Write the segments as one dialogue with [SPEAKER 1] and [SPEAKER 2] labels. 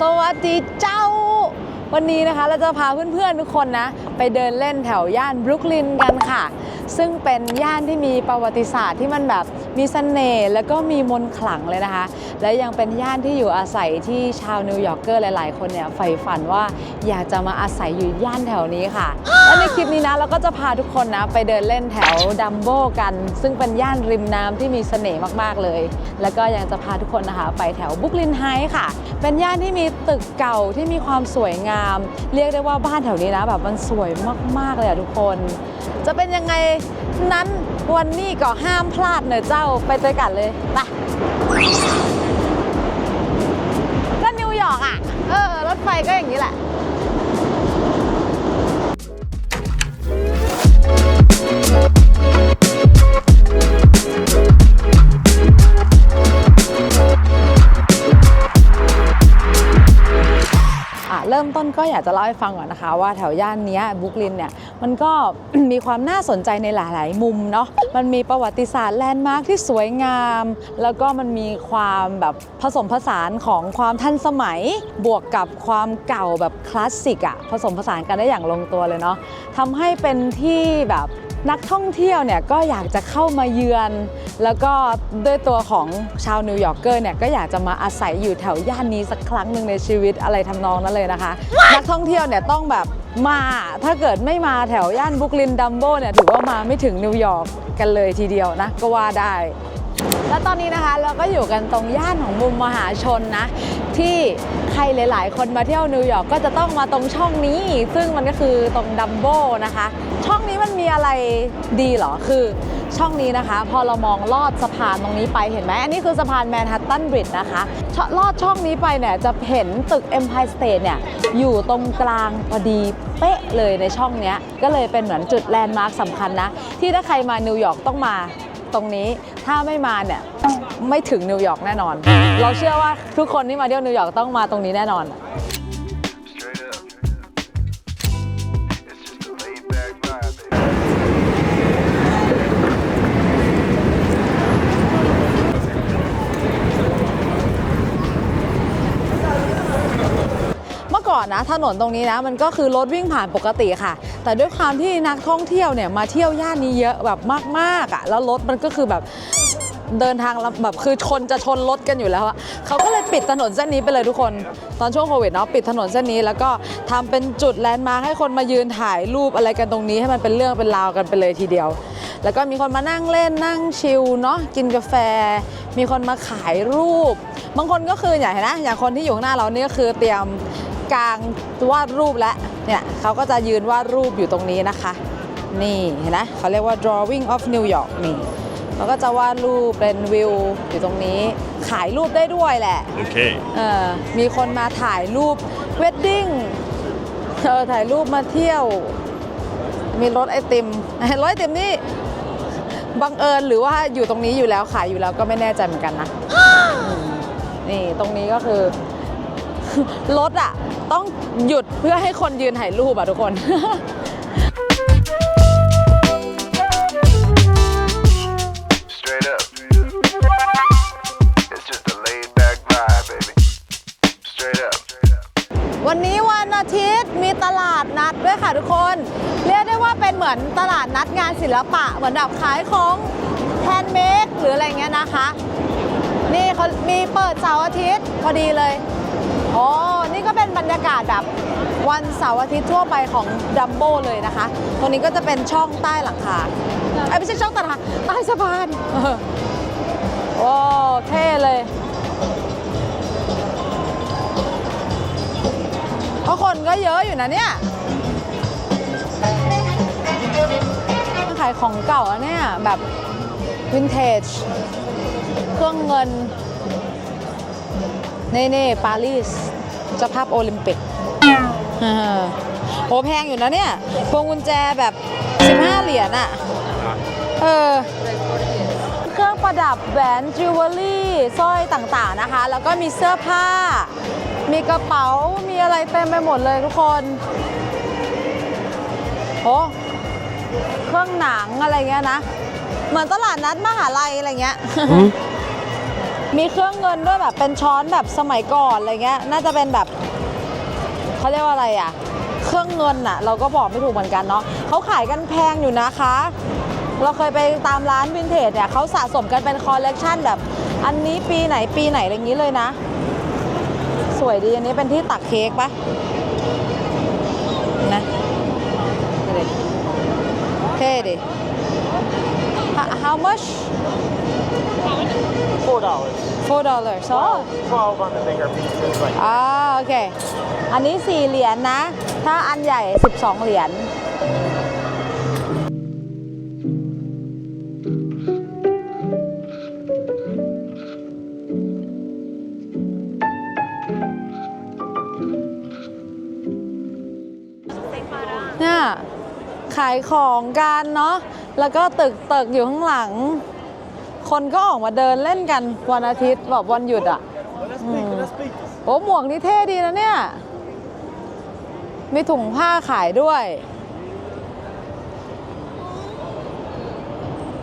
[SPEAKER 1] สวัสดีเจ้า วันนี้นะคะเราจะพาเพื่อนๆทุกคนนะ ไปเดินเล่นแถวย่านบรุกลินกันค่ะ ซึ่งเป็นย่านที่มีประวัติศาสตร์ที่มันแบบ มีเสน่ห์แล้วก็มีมนขลังเลยนะคะ และยังเป็นย่านที่อยู่อาศัยที่ชาวนิวยอร์กเกอร์หลายๆ คนเนี่ยใฝ่ฝันว่าอยากจะมาอาศัยอยู่ย่านแถวนี้ค่ะ และในคลิปนี้นะเราก็จะพาทุกคนนะ ไปเดินเล่นแถวดัมโบกัน ซึ่งเป็นย่านริมน้ำที่มีเสน่ห์มากๆเลย แล้วก็ยังจะพาทุกคนนะคะ ไปแถวบุกลินไฮค่ะ เป็นย่านที่มีตึกเก่าที่มีความสวยงาม เรียกได้ว่าบ้านแถวนี้นะแบบมันสวยมากๆเลยอะทุกคน จะเป็นยังไง นั้นวันนี้ก็ห้ามพลาดเนอะเจ้าไปเจอกันเลยไปก็นิวยอร์กอะ เออ รถไฟก็อย่างนี้แหละ จะเล่าให้ฟังก่อนนะคะ ว่าแถวย่านนี้บุกลินเนี่ยมันก็มีความน่าสนใจในหลาย ๆ มุมเนาะมันมีประวัติศาสตร์แลนด์มาร์คที่สวยงาม แล้วก็มันมีความแบบผสมผสานของความทันสมัยบวกกับความเก่าแบบคลาสสิกอะผสมผสานกันได้อย่างลงตัวเลยเนาะทำให้เป็นที่แบบ นักท่องเที่ยวเนี่ยก็อยากจะเข้ามาเยือน แล้วก็ด้วยตัวของชาวนิวยอร์กเกอร์เนี่ยก็อยากจะมาอาศัยอยู่แถวย่านนี้สักครั้งหนึ่งในชีวิตอะไรทำนองนั้นเลยนะคะ นักท่องเที่ยวเนี่ยต้องแบบมาถ้าเกิดไม่มาแถวย่านบรุกลินดัมโบเนี่ยถือว่ามาไม่ถึงนิวยอร์กกันเลยทีเดียวนะก็ว่าได้ และตอนนี้นะคะเราก็อยู่กันตรงย่านของมุมมหาชนนะ ที่ใครหลาย ๆ คนมาเที่ยวนิวยอร์กก็จะต้องมาตรงช่องนี้ ซึ่งมันก็คือตรงดัมโบนะคะ ช่องนี้มันมีอะไรดีเหรอคือช่องนี้นะคะ พอเรามองลอดสะพานตรงนี้ไปเห็นไหมอันนี้คือสะพานแมนฮัตตันบริดจ์นะคะลอดช่องนี้ไปเนี่ยจะเห็นตึก Empire State เนี่ยอยู่ตรงกลางพอดีเป๊ะเลยในช่องนี้ก็เลยเป็นเหมือนจุดแลนด์มาร์คสำคัญนะ ที่ถ้าใครมานิวยอร์กต้องมา ตรงนี้ถ้าไม่มาเนี่ยไม่ถึงนิวยอร์กแน่นอน เราเชื่อว่าทุกคนที่มาเที่ยวนิวยอร์กต้องมาตรงนี้แน่นอน อก่อนนะถนนตรงนี้นะมันก็คือรถวิ่งผ่านปกติค่ะ แต่ด้วยความที่นักท่องเที่ยวเนี่ยมาเที่ยวย่านนี้เยอะแบบมากๆอะแล้วรถมันก็คือแบบเดินทางแบบคือชนจะชนรถกันอยู่แล้วอะเขาก็เลยปิดถนนเส้นนี้ไปเลยทุกคน ตอนช่วงโควิดเนาะปิดถนนเส้นนี้แล้วก็ทำเป็นจุดแลนด์มาร์คให้คนมายืนถ่ายรูปอะไรกันตรงนี้ให้มันเป็นเรื่องเป็นราวกันไปเลยทีเดียว แล้วก็มีคนมานั่งเล่นนั่งชิลเนาะกินกาแฟ มีคนมาขายรูป บางคนก็คืออย่างเห็นนะอย่างคนที่อยู่ข้างหน้าเรานี่ก็คือเตรียม กลางวาดรูปแล้วเนี่ยเขาก็จะยืนวาดรูปอยู่ตรงนี้นะคะ นี่เห็นไหมเขาเรียกว่า drawing of New York นี่เขาก็จะวาดรูปเป็นวิวอยู่ตรงนี้ ขายรูปได้ด้วยแหละ
[SPEAKER 2] Okay.
[SPEAKER 1] เออมีคนมาถ่ายรูปเวดดิ้งเออถ่ายรูปมาเที่ยว มีรถไอติมรถไอติมนี่บังเอิญหรือว่าอยู่ตรงนี้อยู่แล้วขายอยู่แล้วก็ไม่แน่ใจเหมือนกันนะอืมนี่ตรงนี้ก็คือรถอะ ต้องหยุดเพื่อให้คนยืนถ่ายรูปอะทุกคน
[SPEAKER 3] Straight up. It's just a laid back vibe, baby. Straight up.
[SPEAKER 1] วันนี้วันอาทิตย์มีตลาดนัดด้วยค่ะทุกคน เรียกได้ว่าเป็นเหมือนตลาดนัดงานศิลปะ เหมือนแบบขายของแฮนด์เมดหรืออะไรเงี้ยนะคะ นี่เขามีเปิดเสาร์อาทิตย์พอดีเลยโอ้ นี่ก็เป็นบรรยากาศแบบวันเสาร์อาทิตย์ทั่วไปของดัมโบเลยนะคะ ตรงนี้ก็จะเป็นช่องใต้หลังคาไอ้ไม่ใช่ช่องใต้หลังคาใต้สะพานเออโอ้เท่เลยเพราะคนก็เยอะอยู่นะเนี่ยขายของเก่าเนี่ยแบบวินเทจเครื่องเงิน เน่เน่ปารีส เจ้าภาพโอลิมปิกโหแพงอยู่นะเนี่ยพวงกุญแจแบบ 15 เหรียญอะเออเครื่องประดับแหวนจิวเวลรี่สร้อยต่างๆนะคะ แล้วก็มีเสื้อผ้า มีกระเป๋ามีอะไรเต็มไปหมดเลยทุกคนโอ้เครื่องหนังอะไรเงี้ยนะ เหมือนตลาดนัดมหาลัยอะไรเงี้ย มีเครื่องเงินด้วยแบบเป็นช้อนแบบสมัยก่อนอะไรเงี้ย น่าจะเป็นแบบเขาเรียกว่าอะไรอะ เครื่องเงินอะ เราก็บอกไม่ถูกเหมือนกันเนาะเขาขายกันแพงอยู่นะคะ เราเคยไปตามร้านวินเทจเนี่ยเขาสะสมกันเป็นคอลเลกชันแบบ อันนี้ปีไหนปีไหนอะไรอย่างนี้เลยนะ สวยดีอันนี้เป็นที่ตักเค้กปะนะเท่ดิ How much
[SPEAKER 2] Four dollars.
[SPEAKER 1] four dollars อ๋อ
[SPEAKER 2] Twelve on the bigger pieces, like
[SPEAKER 1] อ่าโอเคอันนี้4เหรียญนะ ถ้าอันใหญ่12เหรียญเนี่ยขายของกันเนาะ แล้วก็ตึกตึกอยู่ข้างหลัง คนก็ออกมาเดินเล่นกันวันอาทิตย์แบบวันหยุดอะอืมโอ้หมวกนี่เท่ดีนะเนี่ย มีถุงผ้าขายด้วย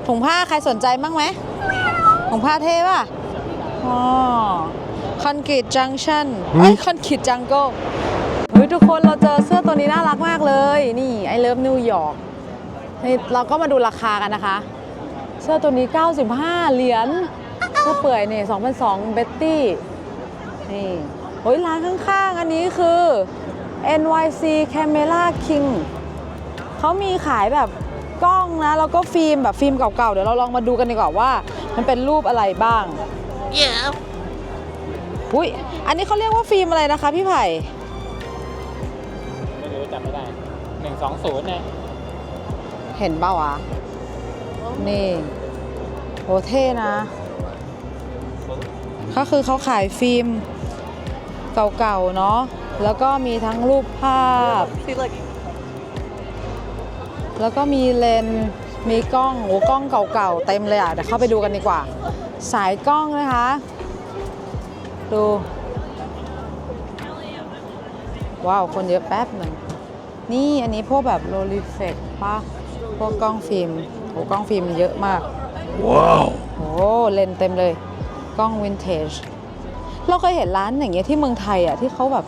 [SPEAKER 1] ถุงผ้าใครสนใจบ้างไหมถุงผ้าเท่ป่ะอ๋อคอนกรีตจังชันเอ้ยคอนกรีตจังโก้เฮ้ยทุกคนเราเจอเสื้อตัวนี้น่ารักมากเลย นี่ไอเลิฟนิวยอร์กนี่เราก็มาดูราคากันนะคะ เสื้อตัวนี้ 95 เหรียญเสื้อเปื่อยนี่2,002เบ็ตตี้นี่โอ้ยร้านข้างๆ อันนี้คือ NYC Camera King เขามีขายแบบกล้องนะ แล้วก็ฟิล์มแบบฟิล์มเก่าๆ เดี๋ยวเราลองมาดูกันดีกว่าว่า มันเป็นรูปอะไรบ้าง
[SPEAKER 4] Yeah.
[SPEAKER 1] อุ้ยอันนี้เขาเรียกว่าฟิล์มอะไรนะคะพี่ไผ่
[SPEAKER 2] ไม่รู้จำไม่ได้หนึ่งสองศูนย์เนี่ย
[SPEAKER 1] เห็นเปล่าวะ นี่โหเท่นะ ก็คือเขาขายฟิล์มเก่าๆ เนาะ แล้วก็มีทั้งรูปภาพ แล้วก็มีเลนส์มีกล้องโอ้กล้องเก่าๆ เต็มเลยอะ เดี๋ยวเข้าไปดูกันดีกว่า สายกล้องนะคะ ดู ว้าว คนเยอะแป๊บหนึ่งนี่อันนี้พวกแบบโลลิเฟกป่ะพวกกล้องฟิล์ม โอ้กล้องฟิล์มเยอะมาก ว้าวโอ้เลนส์เต็มเลย กล้องวินเทจ เราเคยเห็นร้านอย่างเงี้ยที่เมืองไทยอะที่เขาแบบ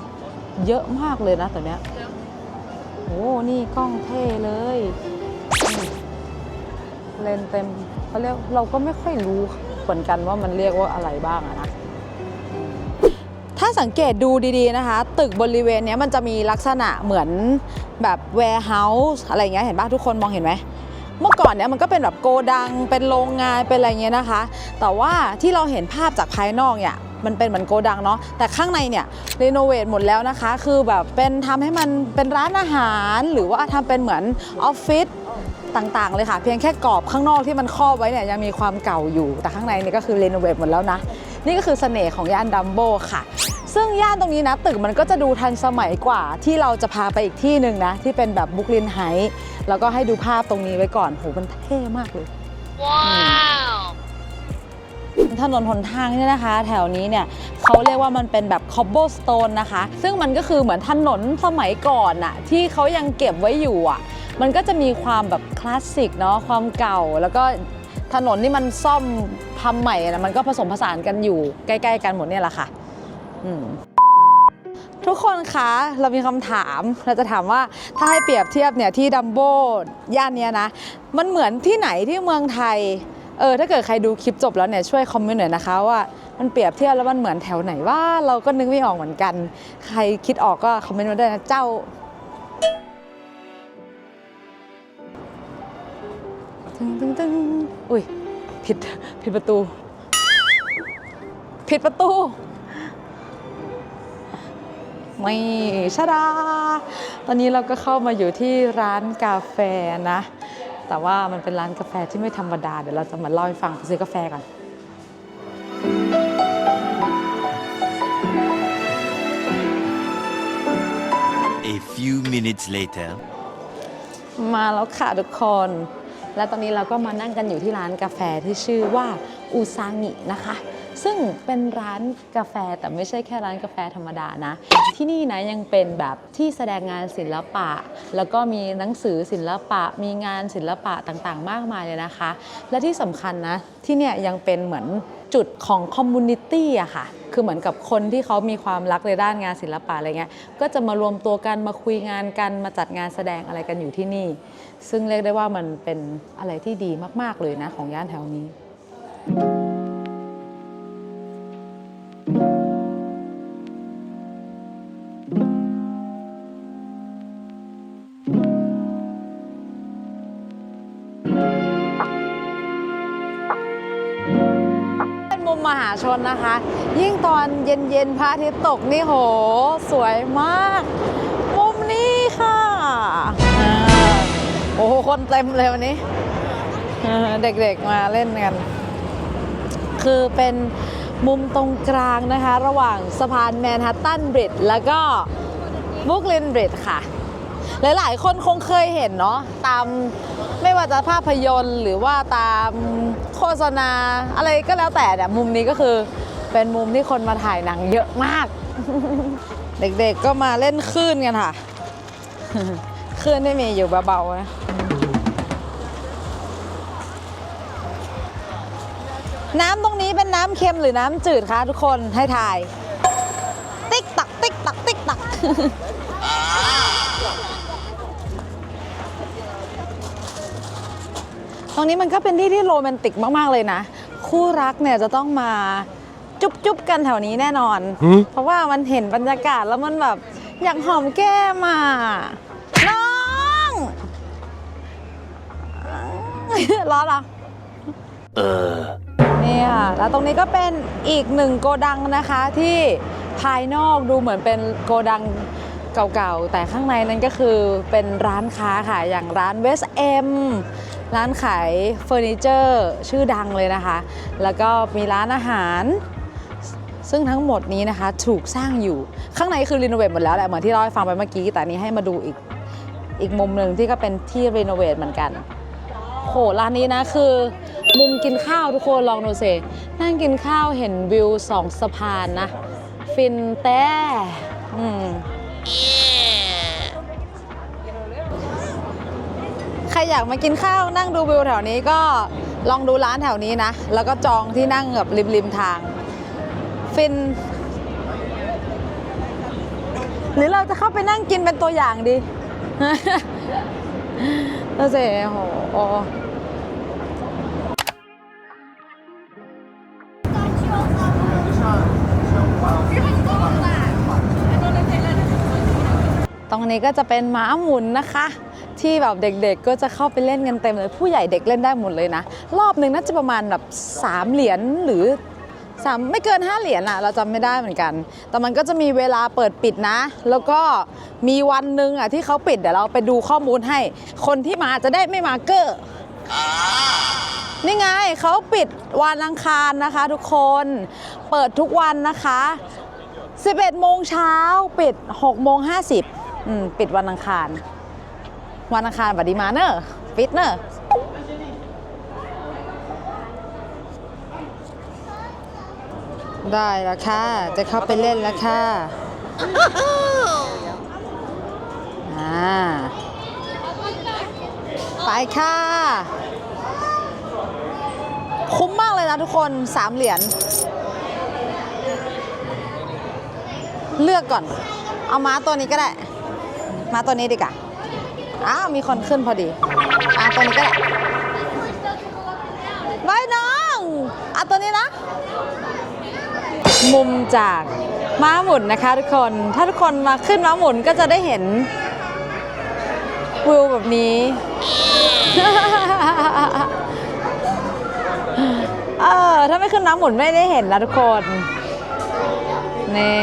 [SPEAKER 1] เยอะมากเลยนะตัวเนี้ยโอ้นี่กล้องเท่เลยนี่เลนส์เต็มเขาเรียกเราก็ไม่ค่อยรู้เหมือนกันว่ามันเรียกว่าอะไรบ้างอะนะถ้าสังเกตดูดีๆนะคะ ตึกบริเวณเนี้ยมันจะมีลักษณะเหมือนแบบ warehouse อะไรอย่างเงี้ยเห็นป่ะทุกคนมองเห็นไหม เมื่อก่อนเนี้ยมันก็เป็นแบบโกดัง เป็นโรงงาน เป็นอะไรเงี้ยนะคะ แต่ว่าที่เราเห็นภาพจากภายนอกเนี่ยมันเป็นเหมือนโกดังเนาะ แต่ข้างในเนี่ยรีโนเวทหมดแล้วนะคะ คือแบบเป็นทำให้มันเป็นร้านอาหาร หรือว่าทำเป็นเหมือนออฟฟิศต่างๆ เลยค่ะ เพียงแค่กรอบข้างนอกที่มันครอบไว้เนี่ยยังมีความเก่าอยู่ แต่ข้างในนี่ก็คือรีโนเวทหมดแล้วนะ นี่ก็คือเสน่ห์ของย่านดัมโบค่ะ ซึ่งย่านตรงนี้นะตึกมันก็จะดูทันสมัยกว่า ที่เราจะพาไปอีกที่หนึ่งนะ ที่เป็นแบบบุคลินไฮท์แล้วก็ให้ดูภาพตรงนี้ไว้ก่อนโหมันเท่มากเลย
[SPEAKER 4] Wow.
[SPEAKER 1] ถนนหนทางเนี่ยนะคะ แถวนี้เนี่ยเขาเรียกว่ามันเป็นแบบ cobblestone นะคะ ซึ่งมันก็คือเหมือนถนนสมัยก่อนอะที่เขายังเก็บไว้อยู่อะมันก็จะมีความแบบคลาสสิกเนาะความเก่าแล้วก็ถนนที่มันซ่อมทำใหม่นะมันก็ผสมผสานกันอยู่ใกล้ ๆ กันหมดเนี่ยแหละค่ะอืม ทุกคนคะเรามีคำถามเราจะถามว่าถ้าให้เปรียบเทียบเนี่ยที่ดัมโบย่านเนี้ยนะ มันเหมือนที่ไหนที่เมืองไทยเออถ้าเกิดใครดูคลิปจบแล้วเนี่ยช่วยคอมเมนต์หน่อยนะคะว่ามันเปรียบเทียบแล้วมันเหมือนแถวไหนว่าเราก็นึกไม่ออกเหมือนกัน ใครคิดออกก็คอมเมนต์มาได้นะเจ้า ตึงตึงตึงอุ้ยผิดผิดประตู ผิดประตู ไม่ชะดา ตอนนี้เราก็เข้ามาอยู่ที่ร้านกาแฟนะ แต่ว่ามันเป็นร้านกาแฟที่ไม่ธรรมดา เดี๋ยวเราจะมาเล่าให้ฟังไปซื้อกาแฟก่อน
[SPEAKER 5] A few minutes later.
[SPEAKER 1] มาแล้วค่ะทุกคน และตอนนี้เราก็มานั่งกันอยู่ที่ร้านกาแฟที่ชื่อว่าอูซางินะคะ ซึ่งเป็นร้านกาแฟแต่ไม่ใช่แค่ร้านกาแฟธรรมดานะ ที่นี่นะยังเป็นแบบที่แสดงงานศิลปะ แล้วก็มีหนังสือศิลปะ มีงานศิลปะต่างๆ มากมายเลยนะคะ และที่สำคัญนะ ที่เนี่ยยังเป็นเหมือนจุดของคอมมูนิตี้อะค่ะ คือเหมือนกับคนที่เขามีความรักในด้านงานศิลปะอะไรเงี้ย ก็จะมารวมตัวกันมาคุยงานกันมาจัดงานแสดงอะไรกันอยู่ที่นี่ ซึ่งเรียกได้ว่ามันเป็นอะไรที่ดีมาก ๆ เลยนะของย่านแถวนี้ นะคะ ยิ่งตอนเย็นๆพระอาทิตย์ตกนี่โห สวยมาก มุมนี้ค่ะโอ้โหคนเต็มเลยวันนี้ เด็กๆมาเล่นกัน คือเป็นมุมตรงกลางนะคะ ระหว่างสะพานแมนฮัตตันบริดจ์แล้วก็บุกลินบริดจ์ค่ะ หลายๆคนคงเคยเห็นเนาะตาม ไม่ว่าจะภาพยนตร์หรือว่าตามโฆษณาอะไรก็แล้วแต่เนี่ยมุมนี้ก็คือเป็นมุมที่คนมาถ่ายหนังเยอะมาก เด็กๆก็มาเล่นคลื่นกันค่ะคลื่นที่มีอยู่เบาๆนะน้ำตรงนี้เป็นน้ำเค็มหรือน้ำจืดคะทุกคนให้ทาย ติ๊กตักติ๊กตักติ๊กตัก ตรงนี้มันก็เป็นที่ที่โรแมนติกมากๆเลยนะ คู่รักเนี่ยจะต้องมาจุ๊บจุ๊บกันแถวนี้แน่นอนเพราะว่ามันเห็นบรรยากาศแล้วมันแบบอยากหอมแก้มอะน้องร้อนเหรอ
[SPEAKER 5] Uh.
[SPEAKER 1] นี่ค่ะแล้วตรงนี้ก็เป็นอีกหนึ่งโกดังนะคะที่ภายนอกดูเหมือนเป็นโกดังเก่าๆ แต่ข้างในนั้นก็คือเป็นร้านค้าค่ะ อย่างร้านเวสเอ็ม ร้านขายเฟอร์นิเจอร์ชื่อดังเลยนะคะ แล้วก็มีร้านอาหาร ซึ่งทั้งหมดนี้นะคะถูกสร้างอยู่ข้างในคือรีโนเวทหมดแล้วแหละเหมือนที่เราให้ฟังไปเมื่อกี้ แต่นนี้ให้มาดูอีกอีกมุมหนึ่งที่ก็เป็นที่รีโนเวทเหมือนกันโหร้านนี้นะคือมุมกินข้าวทุกคนลองดูสินั่งกินข้าวเห็นวิวสองสะพานนะ ฟินแต่อืม รอยากมากินข้าวนั่งดูวิวแถวนี้ก็ลองดูร้านแถวนี้นะ แล้วก็จองที่นั่งแบบริมริมๆทาง ฟิน หรือเราจะเข้าไปนั่งกินเป็นตัวอย่างดีเราสิโหตรงนี้ก็จะเป็นม้าหมุนนะคะ ที่แบบเด็กๆ ก็จะเข้าไปเล่นกันเต็มเลย ผู้ใหญ่เด็กเล่นได้หมดเลยนะ รอบหนึ่งน่าจะประมาณแบบ3เหรียญหรือสามไม่เกิน 5 เหรียญอะเราจำไม่ได้เหมือนกัน แต่มันก็จะมีเวลาเปิดปิดนะ แล้วก็มีวันหนึ่งอะที่เขาปิดเดี๋ยวเราไปดูข้อมูลให้ คนที่มาจะได้ไม่มาเกอร์นี่ไงเขาปิดวันอังคารนะคะ ทุกคนเปิดทุกวันนะคะ 11โมงเช้าปิด6โมง50อืมปิดวันอังคาร วันอังคารบัดดีมาเนอะปิดเนอะได้แล้วค่ะ จะเข้าไปเล่นแล้วค่ะไปค่ะ คุ้มมากเลยนะทุกคนสามเหรียญ เลือกก่อน เอาม้าตัวนี้ก็ได้ ม้าตัวนี้ดีกว่า อ้าวมีคนขึ้นพอดี อะตัวนี้ก็ได้บายน้องอะตัวนี้นะ มุมจากม้าหมุนนะคะทุกคน ถ้าทุกคนมาขึ้นม้าหมุนก็จะได้เห็นวิวแบบนี้ เออถ้าไม่ขึ้นน้ำหมุนไม่ได้เห็นนะทุกคน นี่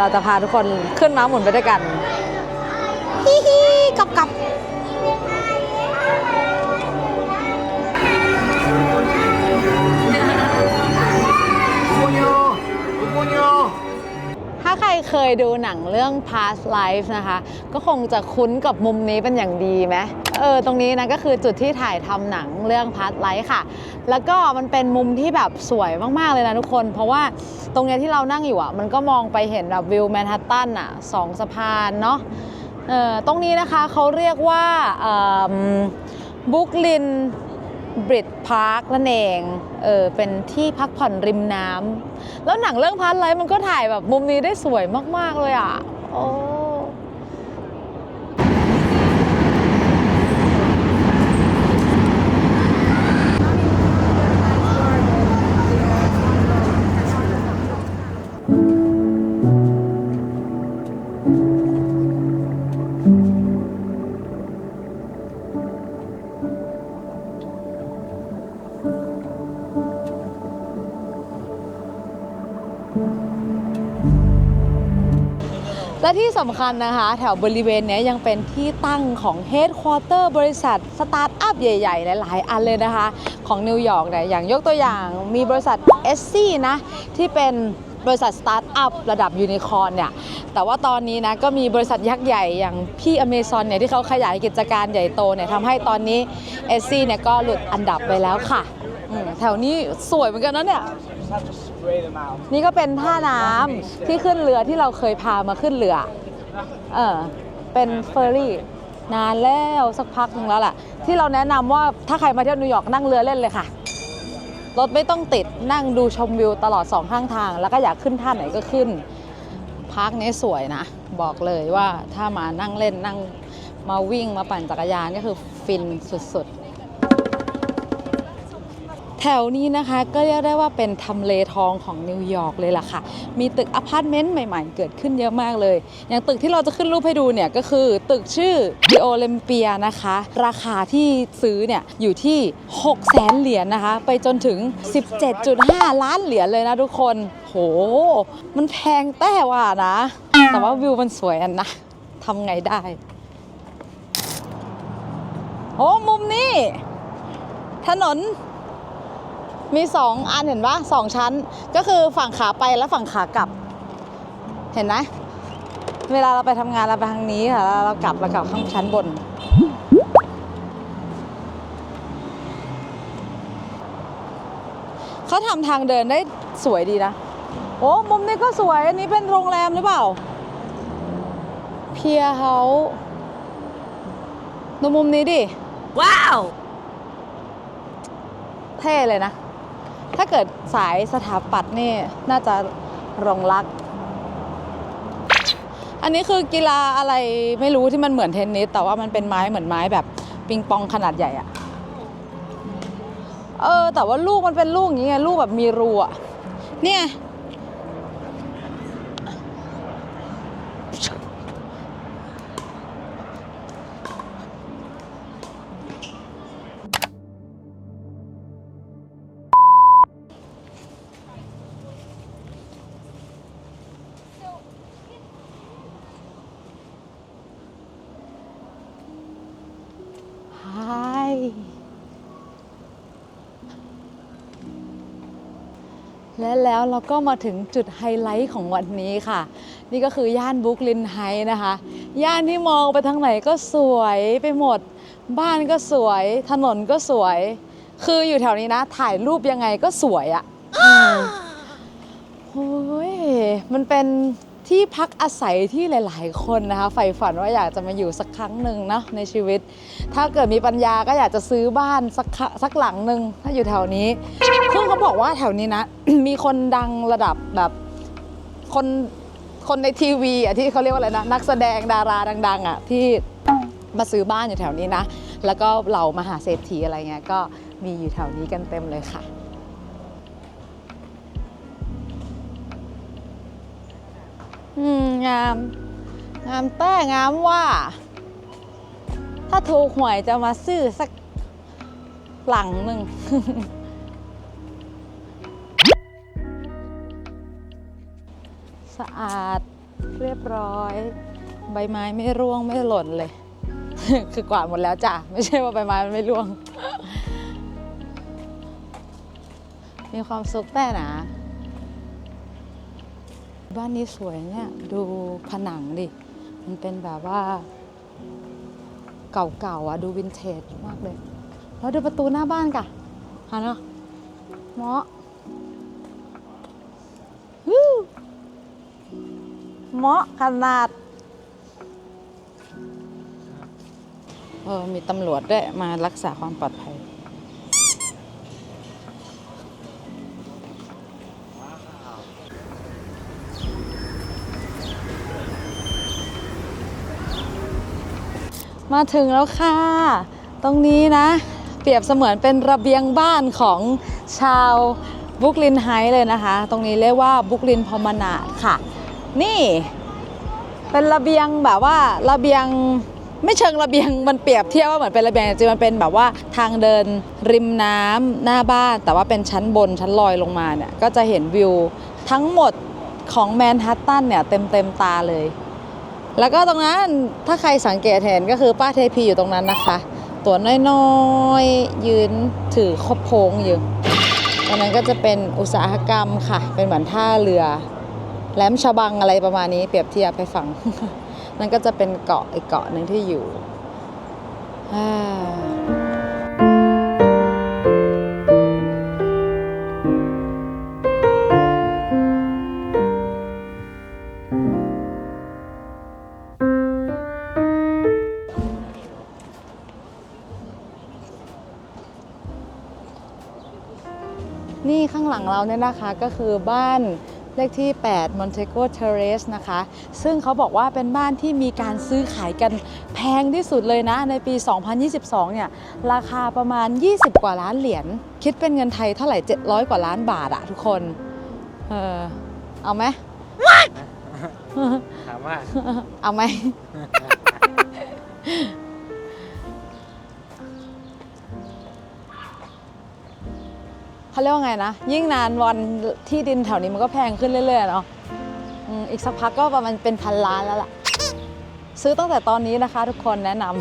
[SPEAKER 1] เราจะพาทุกคนขึ้นม้าหมุนไปด้วยกันฮิฮิ กับกับถ้าใครเคยดูหนังเรื่อง past life นะคะ ก็คงจะคุ้นกับมุมนี้เป็นอย่างดีไหมเออตรงนี้นะก็คือจุดที่ถ่ายทำหนังเรื่อง past life ค่ะ แล้วก็มันเป็นมุมที่แบบสวยมาก ๆ เลยนะทุกคน เพราะว่าตรงเนี้ยที่เรานั่งอยู่อะ มันก็มองไปเห็นแบบวิวแมนฮัตตันอะสองสะพานเนาะเออ ตรงนี้นะคะเขาเรียกว่าบุกลินบริดพาร์คนั่นเองเออเป็นที่พักผ่อนริมน้ำแล้วหนังเรื่องพาร์ทไลท์มันก็ถ่ายแบบมุมนี้ได้สวยมาก ๆ เลยอะโอ้ และที่สำคัญนะคะ แถวบริเวณนี้ยังเป็นที่ตั้งของเฮดควอเตอร์บริษัทสตาร์ทอัพใหญ่ๆ หลายๆ อันเลยนะคะ ของนิวยอร์กเนี่ยอย่างยกตัวอย่างมีบริษัทเอสซีนะ ที่เป็นบริษัทสตาร์ทอัพระดับยูนิคอร์นเนี่ย แต่ว่าตอนนี้นะก็มีบริษัทยักษ์ใหญ่อย่างพี่อเมซอนเนี่ยที่เขาขยายกิจการใหญ่โตเนี่ยทำให้ตอนนี้เอสซีเนี่ยก็หลุดอันดับไปแล้วค่ะ แถวนี้สวยเหมือนกันนะเนี่ย นี่ก็เป็นท่าน้ำที่ขึ้นเรือที่เราเคยพามาขึ้นเรือ เออ เป็นเฟอร์รี่ นานแล้วสักพักนึงแล้วแหละที่เราแนะนำว่าถ้าใครมาเที่ยวนิวยอร์กนั่งเรือเล่นเลยค่ะ รถไม่ต้องติดนั่งดูชมวิวตลอดสองข้างทาง แล้วก็อยากขึ้นท่าไหนก็ขึ้นพาร์คนี้สวยนะ บอกเลยว่าถ้ามานั่งเล่นนั่งมาวิ่งมาปั่นจักรยานก็คือฟินสุดๆ แถวนี้นะคะก็เรียกได้ว่าเป็นทำเลทองของนิวยอร์กเลยล่ะค่ะ มีตึกอพาร์ตเมนต์ใหม่ๆ เกิดขึ้นเยอะมากเลย อย่างตึกที่เราจะขึ้นรูปให้ดูเนี่ยก็คือตึกชื่อ The Olympia นะคะ ราคาที่ซื้อเนี่ยอยู่ที่6แสนเหรียญนะคะ ไปจนถึง 17.5 ล้านเหรียญเลยนะทุกคน โห มันแพงแต่ว่านะ แต่ว่าวิวมันสวยอันนะทำไงได้โอ้มุมนี้ ถนน มีสองอันเห็นปะสองชั้น ก็คือฝั่งขาไปและฝั่งขากลับ เห็นไหมเวลาเราไปทำงานเราไปทางนี้ค่ะแล้วเรากลับเรากลับข้างชั้นบน เขาทำทางเดินได้สวยดีนะ โอ้ มุมนี้ก็สวย อันนี้เป็นโรงแรมหรือเปล่า เพียเฮาดูมุมนี้ดิ
[SPEAKER 4] Wow!
[SPEAKER 1] เท่เลยนะ ถ้าเกิดสายสถาปัตย์นี่น่าจะรองรัก อันนี้คือกีฬาอะไรไม่รู้ที่มันเหมือนเทนนิสแต่ว่ามันเป็นไม้เหมือนไม้แบบปิงปองขนาดใหญ่อะเออแต่ว่าลูกมันเป็นลูกอย่างเงี้ยลูกแบบมีรูอะเนี่ย และแล้วเราก็มาถึงจุดไฮไลท์ของวันนี้ค่ะ นี่ก็คือย่านบรุกลินไฮนะคะ ย่านที่มองไปทางไหนก็สวยไปหมด บ้านก็สวย ถนนก็สวย คืออยู่แถวนี้นะ ถ่ายรูปยังไงก็สวยอะ่ะอืมโอ้ยมันเป็น ที่พักอาศัยที่หลาย ๆ คนนะคะใฝ่ฝันว่าอยากจะมาอยู่สักครั้งหนึ่งนะในชีวิต ถ้าเกิดมีปัญญาก็อยากจะซื้อบ้านสักสักหลังหนึ่งถ้าอยู่แถวนี้ซึ่งเขาบอกว่าแถวนี้นะ มีคนดังระดับแบบคนคนในทีวีอะที่เขาเรียกว่าอะไรนะนักแสดงดาราดัง ๆ อะที่มาซื้อบ้านอยู่แถวนี้นะ แล้วก็เหล่ามหาเศรษฐีอะไรเงี้ยก็มีอยู่แถวนี้กันเต็มเลยค่ะ อืมงาม งามแต่งามว่า ถ้าถูกหวยจะมาซื้อสักหลังหนึ่ง สะอาดเรียบร้อย ใบไม้ไม่ร่วงไม่หล่นเลย คือกวาดหมดแล้วจ้ะ ไม่ใช่ว่าใบไม้มันไม่ร่วง มีความสุขแต่นะ บ้านนี้สวยเนี่ยดูผนังดิ มันเป็นแบบว่า เก่าๆอะดูวินเทจมากเลย แล้วดูประตูหน้าบ้านกะฮะเนาะเหมาะเหมาะขนาด เออมีตำรวจด้วยมารักษาความปลอดภัย มาถึงแล้วค่ะ ตรงนี้นะ เปรียบเสมือนเป็นระเบียงบ้านของชาวบุกลินไฮเลยนะคะ ตรงนี้เรียกว่าบุกลินพมนาดค่ะ นี่ เป็นระเบียงแบบว่าระเบียงไม่เชิงระเบียงมันเปรียบเทียบว่าเหมือนเป็นระเบียงจริงมันเป็นแบบว่าทางเดินริมน้ำหน้าบ้าน แต่ว่าเป็นชั้นบนชั้นลอยลงมาเนี่ยก็จะเห็นวิวทั้งหมดของแมนฮัตตันเนี่ยเต็มเต็มตาเลย แล้วก็ตรงนั้นถ้าใครสังเกตเห็นก็คือป้าเทพีอยู่ตรงนั้นนะคะ ตัวน้อยๆ ยืนถือคบโพงอยู่ตรงนั้นก็จะเป็นอุตสาหกรรมค่ะ เป็นเหมือนท่าเรือแหลมฉบังอะไรประมาณนี้เปรียบเทียบไปฟังนั่นก็จะเป็นเกาะอีกเกาะหนึ่งที่อยู่อ่า นี่ข้างหลังเราเนี่ยนะคะก็คือบ้านเลขที่ 8 Montego Terrace นะคะ ซึ่งเขาบอกว่าเป็นบ้านที่มีการซื้อขายกันแพงที่สุดเลยนะ ในปี 2022 เนี่ย ราคาประมาณ 20 กว่าล้านเหรียญ คิดเป็นเงินไทยเท่าไหร่ 700 กว่าล้านบาทอะทุกคน เออ เอาไหม
[SPEAKER 2] ถามว่า
[SPEAKER 1] เอาไหม เขาเรียกว่าไงนะ ยิ่งนานวันที่ดินแถวนี้มันก็แพงขึ้นเรื่อยๆเนาะอืมอีกสักพักก็ประมาณเป็นพันล้านแล้วล่ะ ซื้อตั้งแต่ตอนนี้นะคะ ทุกคนแนะนำ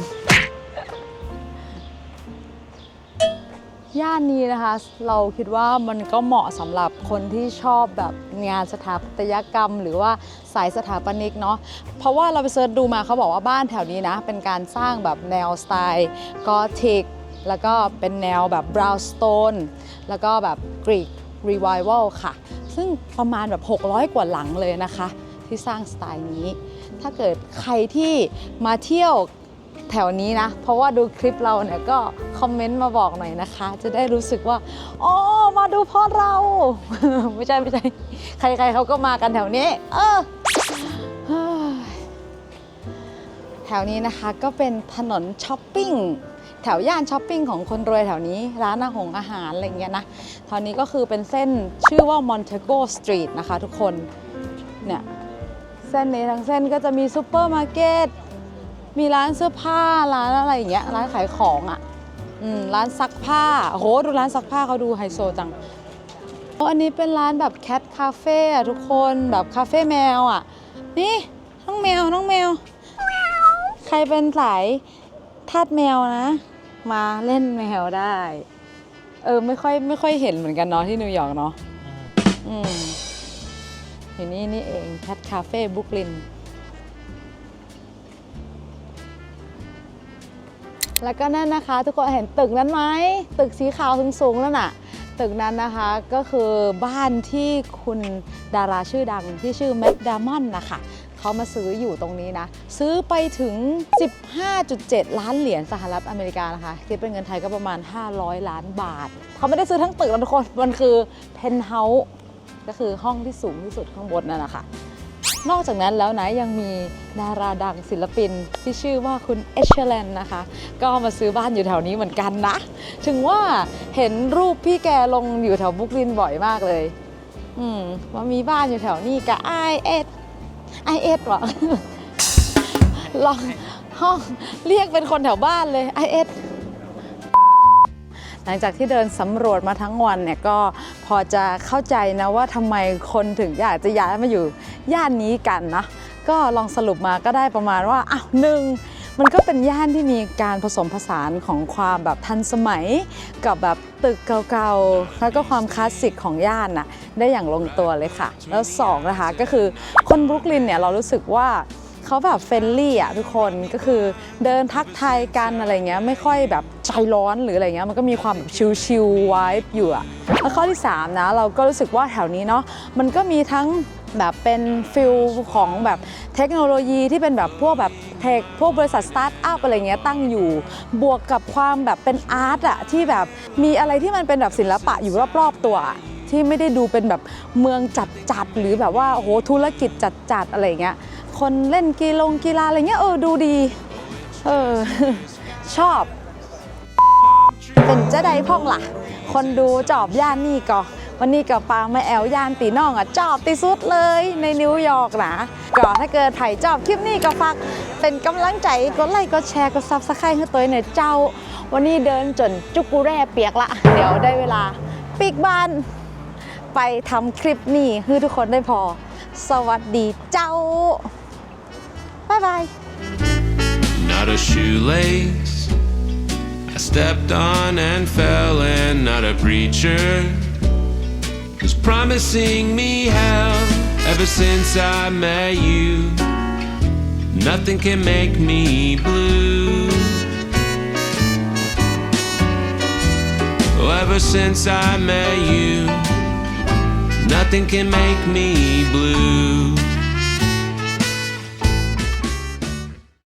[SPEAKER 1] ย่านนี้นะคะ เราคิดว่ามันก็เหมาะสำหรับคนที่ชอบแบบงานสถาปัตยกรรม หรือว่าสายสถาปนิกเนาะเพราะว่าเราไปเสิร์ชดูมาเขาบอกว่าบ้านแถวนี้นะ เป็นการสร้างแบบแนวสไตล์กอธิก แล้วก็เป็นแนวแบบบราวน์สโตนแล้วก็แบบกรีกรีไววัลค่ะ ซึ่งประมาณแบบ 600 กว่าหลังเลยนะคะ ที่สร้างสไตล์นี้ ถ้าเกิดใครที่มาเที่ยวแถวนี้นะ เพราะว่าดูคลิปเราเนี่ยก็คอมเมนต์มาบอกหน่อยนะคะ จะได้รู้สึกว่าอ๋อมาดูพราะเรา ไม่ใช่ไม่ใช่ ใครๆเขาก็มากันแถวนี้ เออแถวนี้นะคะก็เป็นถนนช้อปปิ้ง แถวย่านช้อปปิ้งของคนรวยแถวนี้ ร้านอาหงอาหารอะไรเงี้ยนะแถวนี้ก็คือเป็นเส้นชื่อว่า Montego Street นะคะทุกคนเนี่ยเส้นนี้ทั้งเส้นก็จะมีซูเปอร์มาร์เก็ตมีร้านเสื้อผ้าร้านอะไรอย่างเงี้ยร้านขายของอะ่ะร้านซักผ้าโหดูร้านซักผ้าเขาดูไฮโซจังอันนี้เป็นร้านแบบแคทคาเฟ่อะทุกคนแบบคาเฟ่แมวอะ่ะนี่น้องแมวน้องแมว ใครเป็นสายทาสแมวนะ มาเล่นแมวได้ เออไม่ค่อยไม่ค่อยเห็นเหมือนกันเนาะที่นิวยอร์กเนาะอืมอยู่นี่นี่เองแคทคาเฟ่บุกลิน แล้วก็นั่นนะคะ ทุกคนเห็นตึกนั้นไหมตึกสีขาวสูงๆนั่นน่ะ ตึกนั้นนะคะก็คือบ้านที่คุณดาราชื่อดังที่ชื่อแม d ดามอนนะคะ เขามาซื้ออยู่ตรงนี้นะ ซื้อไปถึง 15.7 ล้านเหรียญสหรัฐอเมริกานะคะคิดเป็นเงินไทยก็ประมาณ 500 ล้านบาท เขาไม่ได้ซื้อทั้งตึกนะทุกคน มันคือเพนท์เฮาส์ก็คือห้องที่สูงที่สุดข้างบนนั่นแหละค่ะนอกจากนั้นแล้วนะยังมีดาราดังศิลปินที่ชื่อว่าคุณเอชเชลนนะคะ ก็มาซื้อบ้านอยู่แถวนี้เหมือนกันนะ ถึงว่าเห็นรูปพี่แกลงอยู่แถวบุกลินบ่อยมากเลย อืมว่ามีบ้านอยู่แถวนี้กับไอเอส ไอเอสวะลองห้องเรียกเป็นคนแถวบ้านเลยไอเอสหลังจากที่เดินสำรวจมาทั้งวันเนี่ยก็พอจะเข้าใจนะว่าทำไมคนถึงอยากจะย้ายมาอยู่ย่านนี้กันนะ ก็ลองสรุปมาก็ได้ประมาณว่าอ้าวหนึ่ง มันก็เป็นย่านที่มีการผสมผสานของความแบบทันสมัย กับแบบตึกเก่าๆ แล้วก็ความคลาสสิกของย่านน่ะได้อย่างลงตัวเลยค่ะ แล้วสองนะคะก็คือคนบรุกลินเนี่ยเรารู้สึกว่าเขาแบบเฟรนลี่อะทุกคนก็คือเดินทักทายกันอะไรเงี้ยไม่ค่อยแบบใจร้อนหรืออะไรเงี้ยมันก็มีความแบบชิลๆไวบ์อยู่อะแล้วข้อที่ 3 นะ เราก็รู้สึกว่าแถวนี้เนาะมันก็มีทั้ง แบบเป็นฟิลของแบบเทคโนโลยีที่เป็นแบบพวกแบบเทคพวกบริษัทสตาร์ทอัพอะไรเงี้ยตั้งอยู่ บวกกับความแบบเป็นอาร์ตอะที่แบบมีอะไรที่มันเป็นแบบศิลปะอยู่รอบๆตัวที่ไม่ได้ดูเป็นแบบเมืองจัดๆหรือแบบว่าโอ้โหธุรกิจจัดๆอะไรเงี้ยคนเล่นกีฬงกีฬาอะไรเงี้ยเออดูดีเออชอบ เป็นเจ้าใดพ่องล่ะ คนดูจอบย่านนี่ก็ วันนี้ก็ปางมาแอลยานตีน้องอะจอบที่สุดเลยในนิวยอร์กนะก็ถ้าเกิดไผ่จอบคลิปนี้ก็ฝากเป็นกำลังใจกดไลค์กดแชร์กดซับสไครต์ให้ตัวเองหน่ยเจ้า วันนี้เดินจนจุกกูแร่เปียกละ เดี๋ยวได้เวลาปิกบ้าน ไปทำคลิปนี้ให้ทุกคนได้พอ สวัสดีเจ้า บ๊ายบาย
[SPEAKER 6] not a shoelace. I stepped on and fell, and not a preacher was promising me hell ever since I met you. Nothing can make me blue. Oh, ever since I met you, nothing can make me blue.